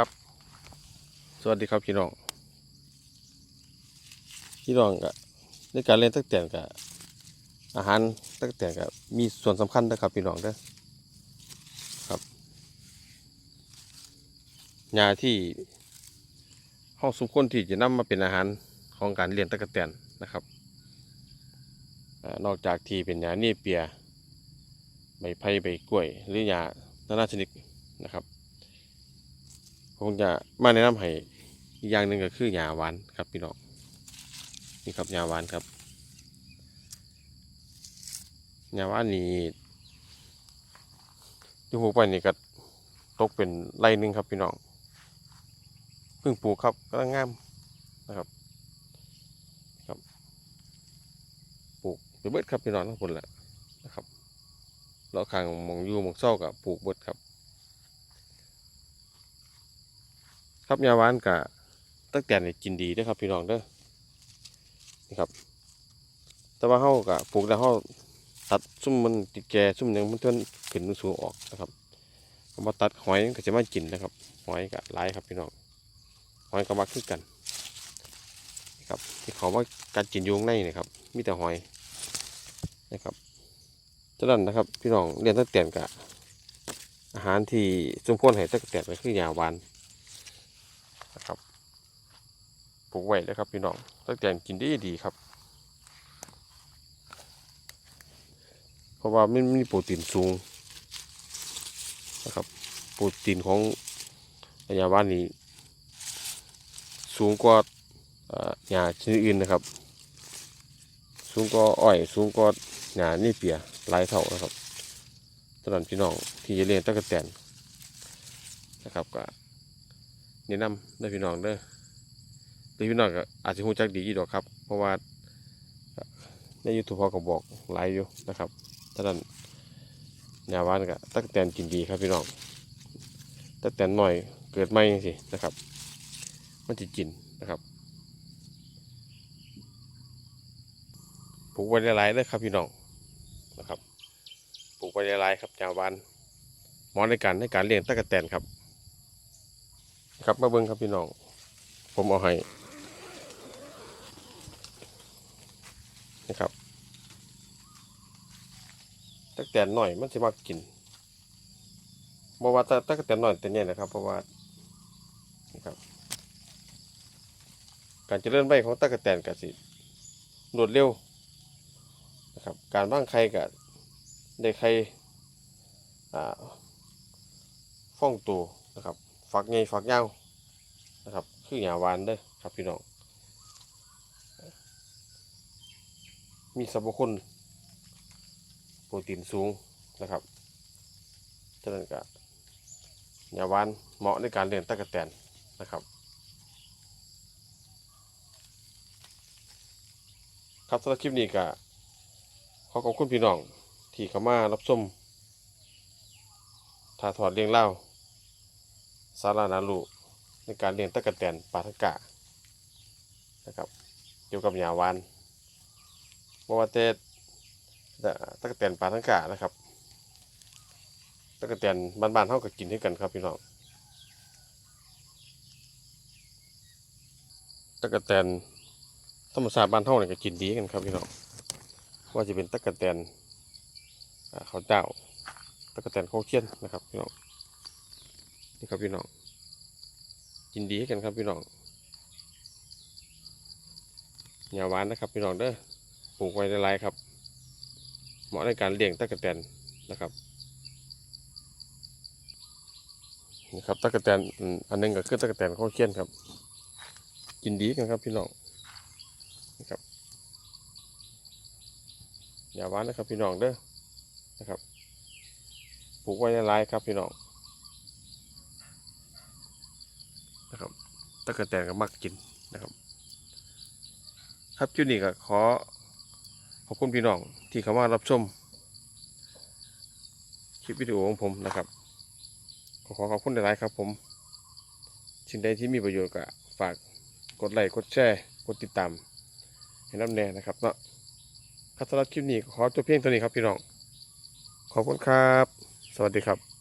ครับ สวัสดีครับพี่น้อง พี่น้องกะในการเล่นตักแตนกับอาหารตักแตนกับมีส่วนสำคัญนะครับพี่น้องเด้อครับยาที่ห้องสมควรที่จะนำมาเป็นอาหารของการเลี้ยงตักแตนนะครับอนอกจากที่เป็นยาเนเปียใบไผ่ใบกล้วย หรือยานานาชนิดนะครับ ผมจะมาแนะนำให้อีกอย่างหนึ่งก็คือยาหวานครับพี่น้องนี่ครับยาหวานครับยาหวานนี่ที่หูไปนี่ก็ตกเป็นไรหนึ่งครับพี่น้องเพิ่งปลูกครับกำลังงามนะครับครับปลูกไปเบิดครับพี่น้องทั้งคนแหละนะครับเลาะข้างมองยูมองเศร้ากับปลูกเบิดครับ ครับยาหวานกะตั้งแต่นี่กินดีด้อครับพี่น้องเด้อนี่ครับ แต่ว่าเฮากะปลูกแล้วเฮาตัดซุ่มมันติดแก่ซุ่มหยังมันเทินขึ้นสูงออกนะครับเอามาตัดหอยก็จะมากินนะครับหอยกะหลายครับพี่น้องหอยก็มักคือกันนี่ครับที่เขาว่าการกินยุงในนี่ครับ มีแต่หอยนะครับฉะนั้นนะครับ พี่น้องเรียนตั้งแต่กะอาหารที่สมควรให้ตั้งแต่ก็คือยาหวาน นะครับปลูกไว้แล้วครับพี่น้องตั้งแต่กินได้ดีครับ เพราะว่ามันมีโปรตีนสูงนะครับโปรตีนของยาว่านนี้สูงกว่าอ่อหญ้าชนิดอื่นนะครับ สูงกว่าอ้อย สูงกว่าหญ้านี่เปียหลายเท่านะครับตอนนั้นพี่น้องที่จะเรียนตะกแตนนะครับก็ แนะนำได้พี่น้องเด้อหรือพี่น้องก็อาจจะหูจักดีอยู่ดอกครับ เพราะว่าในยูทูบพอก็บอกหลายอยู่นะครับฉะนั้นยาหวานก็ตักแตนกินดีครับพี่น้องตักแตนหน่อยเกิดใหม่สินะครับ มันจะกินนะครับปลูกไว้หลายๆเลยครับพี่น้องนะครับปลูกไว้หลายๆครับยาหวานมาะในการในการเลี้ยงตักแตนครับ ครับมาเบิ้งครับพี่น้อง ผมเอาให้นะครับตักแตนหน่อยมันจะมากินบอกว่าตักแตนหน่อยแต่เนี่ยนะครับ เพราะว่านะครับ การเจริญใบของตักแตนกับสิรวดเร็วนะครับ การว่างไข่กับได้ไข่อ่าฟ่องตัวนะครับ ฝักใหญ่ฝักยาวนะครับ คือหยาหวานเด้อครับพี่น้อง มีสรรพคุณโปรตีนสูงนะครับฉะนั้นก็หยาหวานเหมาะในการเลี้ยงตะกะแตนนะครับ ครับสำหรับคลิปนี้ก็ขอขอบคุณพี่น้องที่เข้ามารับชมถ่ายทอดเรื่องเล่า สารานารุในการเลี้ยงตะกะแตนปาทงกะนะครับเกี่ยวกับหยาหวานเพราะว่าแต่ตะกะแตนปาทงกะนะครับตะกะแตนบ้านๆเท่ากับกินให้กันครับพี่น้องตะกะแตนธรรมชาติบ้านเท่าเนี่ยก็กินดีกันครับพี่น้องว่าจะเป็นตะกะแตนอ่าข้าวเจ้าตะกะแตนข้าวเคี่ยนนะครับพี่น้อง นี่ครับพี่น้องกินดีกันครับพี่น้องอย่าหวานนะครับพี่น้องเด้อปลูกไว้ในไรครับ เหมาะในการเลี้ยงตะกะแตนนะครับนี่ครับตะกะแตนอันหนึงก็คือตะกะแตนข้าวเคี่ยนครับกินดีกันครับพี่น้องนี่ครับอย่าหวานนะครับพี่น้องเด้อนะครับปลูกไว้ในไรครับพี่น้อง นะครับตะกะแตนก็มักกินนะครับ ครับจุดนี้ก็ขอขอบคุณพี่น้องที่เข้ามารับชมคลิปวิดีโอของผมนะครับ ขอขอขอบคุณหลายๆครับผมสิ่งใดที่มีประโยชน์ก็ฝากกดไลค์กดแชร์กดติดตามให้น้ำแน่นะครับเนาะครับสำหรับคลิปนี้ขอจบเพียงเท่านี้ครับพี่น้อง ขอบคุณครับ สวัสดีครับ